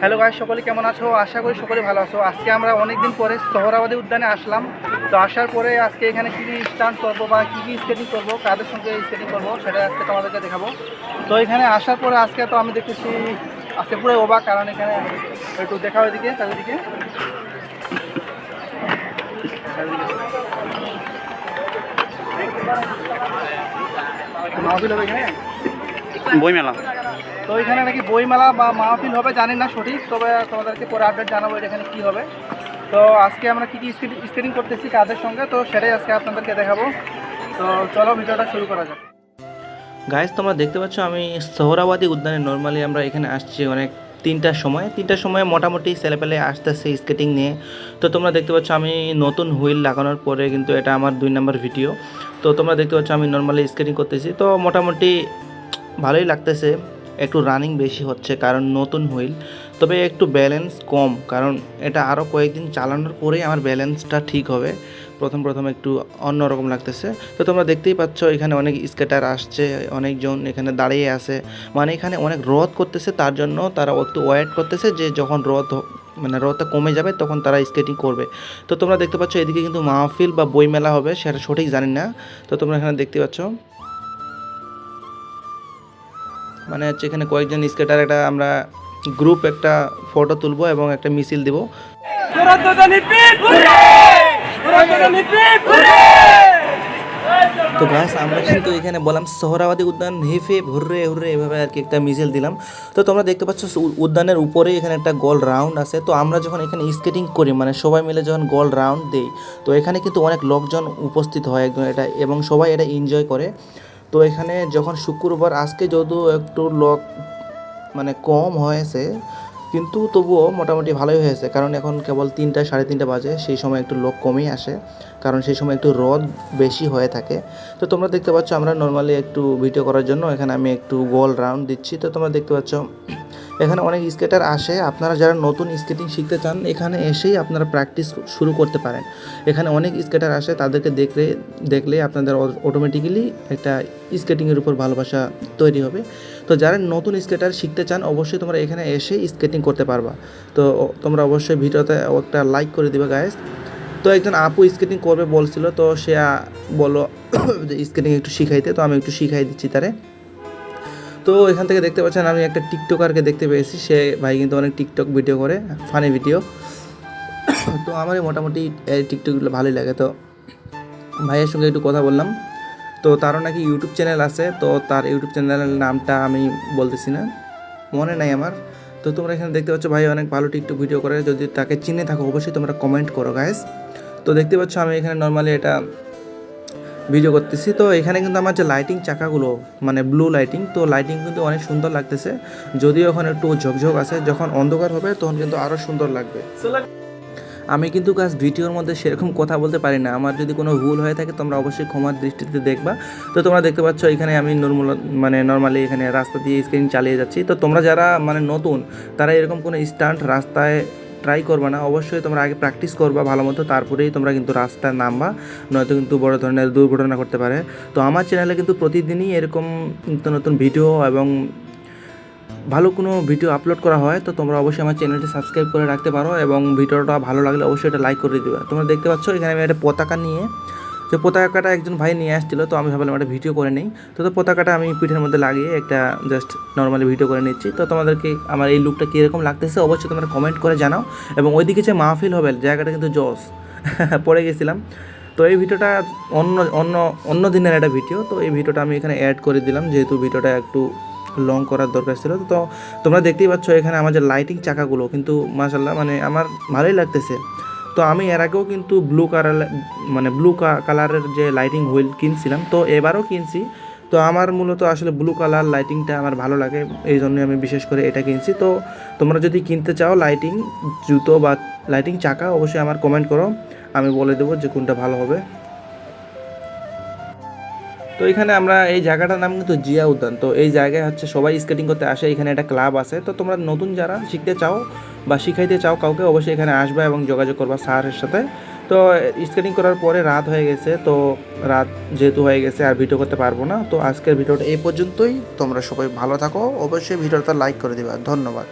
Hello guys সকলে কেমন আছো? আশা করি সকলে ভালো আছো। আজকে আমরা অনেক দিন পরে শহরাবাদী উদ্যানে আসলাম। তো আসার পরে আজকে এখানে কী কী স্টান্ট করব বা কী কী স্কেটিং করব, কাদের সঙ্গে স্কেটিং করব সেটা আজকে তোমাদেরকে দেখাবো। তো এখানে আসার পরে আজকে তো আমি দেখতেছি, আজকে পুরো অবাক, কারণ এখানে একটু দেখাও এদিকে চারিদিকে। বইমেলা। তো এখানে নাকি বইমেলা বা মাহফিল হবে, জানি না সঠিক, তবে তোমাদেরকে পরে আপডেট জানাব এখানে কী হবে। তো আজকে আমরা কী কী স্কেটিং করতেছি কাদের সঙ্গে, তো সেটাই আজকে আপনাদেরকে দেখাবো। তো চলো ভিডিওটা শুরু করা যাক। গাইজ তোমরা দেখতে পাচ্ছ আমি সোহরাবাদী উদ্যানে নর্মালি আমরা এখানে আসছি অনেক তিনটার সময়। তিনটার সময় মোটামুটি ছেলেপেলে আসতেছে স্কেটিং নিয়ে। তো তোমরা দেখতে পাচ্ছ আমি নতুন হুইল লাগানোর পরে কিন্তু এটা আমার দুই নম্বর ভিডিও তো তোমরা দেখতে পাচ্ছ আমি নর্মালি স্কেটিং করতেছি। তো মোটামুটি ভালোই লাগতেছে। একটু রানিং বেশি হচ্ছে, কারণ নতুন হুইল। তবে একটু ব্যালেন্স কম, কারণ এটা আরও কয়েকদিন চালানোর পরেই আমার ব্যালেন্সটা ঠিক হবে। প্রথম প্রথম একটু অন্যরকম লাগতেছে। তো তোমরা দেখতেই পাচ্ছ, এখানে অনেক স্কেটার আসছে, অনেকজন এখানে দাঁড়িয়ে আছে। মানে এখানে অনেক রদ করতেছে, তার জন্য তারা একটু ওয়েট করতেছে যে যখন রদ মানে রদটা কমে যাবে, তখন তারা স্কেটিং করবে। তো তোমরা দেখতে পাচ্ছ, এদিকে কিন্তু মাহফিল বা বইমেলা হবে, সেটা সঠিক জানি না। তো তোমরা এখানে দেখতে পাচ্ছ। মানে হচ্ছে এখানে কয়েকজন স্কেটার একটা আমরা গ্রুপ একটা ফটো তুলবো এবং একটা মিছিল দিব। তো গাছ আমরা কিন্তু এখানে বললাম সোহরাবাদী উদ্যান হেফে হুররে হুররে, এভাবে আর কি একটা মিছিল দিলাম। তো তোমরা দেখতে পাচ্ছ উদ্যানের উপরে এখানে একটা গোল রাউন্ড আছে। তো আমরা যখন এখানে স্কেটিং করি মানে সবাই মিলে যখন গোল রাউন্ড দেই, তো এখানে কিন্তু অনেক লোকজন উপস্থিত হয় একদম এটা, এবং সবাই এটা এনজয় করে। তো এখানে যখন শুক্রবার, আজকে যদিও একটু লক মানে কম হয়েছে, কিন্তু তবুও মোটামুটি ভালোই হয়েছে। কারণ এখন কেবল তিনটা, সাড়ে তিনটা বাজে, সেই সময় একটু লোক কমই আসে। কারণ সেই সময় একটু রদ বেশি হয়ে থাকে। তো তোমরা দেখতে পাচ্ছ, আমরা নর্মালি একটু ভিডিও করার জন্য এখানে আমি একটু গোল রাউন্ড দিচ্ছি। তো তোমরা দেখতে পাচ্ছ এখানে অনেক স্কেটার আসে। আপনারা যারা নতুন স্কেটিং শিখতে চান, এখানে এসেই আপনারা প্র্যাকটিস শুরু করতে পারেন। এখানে অনেক স্কেটার আসে, তাদেরকে দেখলে দেখলে আপনাদের অটোমেটিক্যালি একটা স্কেটিংয়ের উপর ভালোবাসা তৈরি হবে। তো যারা নতুন স্কেটার শিখতে চান, অবশ্যই তোমরা এখানে এসে স্কেটিং করতে পারবা। তো তোমরা অবশ্যই ভিডিওতে একটা লাইক করে দিবে গায়েস তো একজন আপু স্কেটিং করবে বলছিল, তো সে বলো যে স্কেটিং একটু শিখাইতে, তো আমি একটু শিখাই দিচ্ছি তারে। তো এখান থেকে দেখতে পাচ্ছেন আমি একটা টিকটকারকে দেখতে পেয়েছি। সে ভাই কিন্তু অনেক টিকটক ভিডিও করে, ফানি ভিডিও। তো আমার মোটামুটি এই টিকটকগুলো ভালোই লাগে। তো ভাইয়ের সঙ্গে একটু কথা বললাম। তো তারও নাকি ইউটিউব চ্যানেল আছে, তো তার ইউটিউব চ্যানেলের নামটা আমি বলতেছি না। মনে নাই আমার। তো তোমরা এখানে দেখতে পাচ্ছ ভাই অনেক ভালো টিকটক ভিডিও করে। যদি তাকে চিনে থাকো, অবশ্যই তোমরা কমেন্ট করো গাইস তো দেখতে পাচ্ছ আমি এখানে নর্মালি এটা ভিডিও করতেছি। তো এখানে কিন্তু আমার যে লাইটিং চাকাগুলো মানে ব্লু লাইটিং তো লাইটিং কিন্তু অনেক সুন্দর লাগতেছে। যদিও এখন একটু ঝকঝক আছে, যখন অন্ধকার হবে তখন কিন্তু আরও সুন্দর লাগবে। আমি কিন্তু গাছ ভিডিওর মধ্যে সেরকম কথা বলতে পারি না। আমার যদি কোনো ভুল হয়ে থাকে তোমরা অবশ্যই ক্ষমার দৃষ্টিতে দেখবা। তো তোমরা দেখতে পাচ্ছ এখানে আমি নর্মাল মানে নর্মালি এখানে রাস্তা দিয়ে স্ক্রিন চালিয়ে যাচ্ছি। তো তোমরা যারা মানে নতুন, তারা এরকম কোনো স্টান্ট রাস্তায় ট্রাই করবা না, অবশ্যই তোমরা আগে প্র্যাকটিস করবা ভালো মতো তারপরেই তোমরা কিন্তু রাস্তায় নামবা, নয়তো কিন্তু বড় ধরনের দুর্ঘটনা করতে পারে। তো আমার চ্যানেলে কিন্তু প্রতিদিনই এরকম নতুন নতুন ভিডিও এবং ভালো কোনো ভিডিও আপলোড করা হয়, তো তোমরা অবশ্যই আমার চ্যানেলটি সাবস্ক্রাইব করে রাখতে পারো এবং ভিডিওটা ভালো লাগলে অবশ্যই এটা লাইক করে দিবে। তোমরা দেখতে পাচ্ছ এখানে আমি একটা পতাকা নিয়ে যে পতাকাটা একজন ভাই নিয়ে আসছিল, তো আমি ভাবলাম একটা ভিডিও করে নিই। তো তো পতাকাটা আমি পিঠের মধ্যে লাগিয়ে একটা জাস্ট নর্মালি ভিডিও করে নিচ্ছি। তো তোমাদেরকে আমার এই লুকটা কীরকম লাগতেছে অবশ্যই তোমরা কমেন্ট করে জানাও। এবং ওইদিকে যে মাহফিল হবে, জায়গাটা কিন্তু জস। পড়ে গেছিলাম। তো এই ভিডিওটা অন্য অন্য অন্য দিনের একটা ভিডিও তো এই ভিডিওটা আমি এখানে অ্যাড করে দিলাম, যেহেতু ভিডিওটা একটু লং করার দরকার ছিল। তো তোমরা দেখতেই পাচ্ছ এখানে আমার যে লাইটিং চাকাগুলো, কিন্তু মাসাল্লাহ মানে আমার ভালোই লাগতেছে। তো আমি এর আগেও কিন্তু ব্লু কালার মানে ব্লু কালারের যে লাইটিং হুইল কিনছিলাম, তো এবারও কিনছি। তো আমার মূলত আসলে ব্লু কালার লাইটিংটা আমার ভালো লাগে, এই জন্যই আমি বিশেষ করে এটা কিনছি। তো তোমরা যদি কিনতে চাও লাইটিং জুতো বা লাইটিং চাকা, অবশ্যই আমার কমেন্ট করো, আমি বলে দেবো যে কোনটা ভালো হবে। তো এখানে আমরা এই জায়গাটার নাম কিন্তু জিয়া উদ্যান। তো এই জায়গায় হচ্ছে সবাই স্কেটিং করতে আসে, এখানে একটা ক্লাব আছে। তো তোমরা নতুন যারা শিখতে চাও বা শিখাইতে চাও কাউকে অবশ্যই এখানে আসবে এবং যোগাযোগ করবা স্যারের সাথে। তো স্কেটিং করার পরে রাত হয়ে গেছে, তো রাত যেহেতু হয়ে গেছে আর ভিডিও করতে পারব না, তো আজকের ভিডিওটা এই পর্যন্তই। তোমরা সবাই ভালো থাকো, অবশ্যই ভিডিওটা লাইক করে দিবা। ধন্যবাদ।